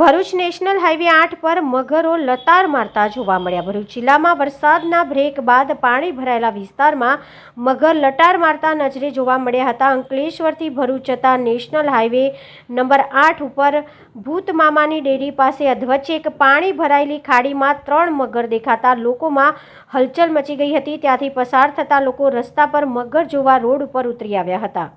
Bharuch national highway આઠ પર મગરો લતાર મારતા જોવા મળ્યા. ભરૂચ જિલ્લામાં વરસાદના બ્રેક બાદ પાણી ભરાયેલા વિસ્તારમાં મગર લટાર મારતા નજરે જોવા મળ્યા હતા. અંકલેશ્વરથી ભરૂચ જતા નેશનલ હાઈવે નંબર આઠ ઉપર ભૂતમામાની ડેરી પાસે અધવચ્ચે એક પાણી ભરાયેલી ખાડીમાં ત્રણ મગર દેખાતા લોકોમાં હલચલ મચી ગઈ હતી. ત્યાંથી પસાર થતા લોકો રસ્તા પર મગર જોવા રોડ ઉપર ઉતરી આવ્યા હતા.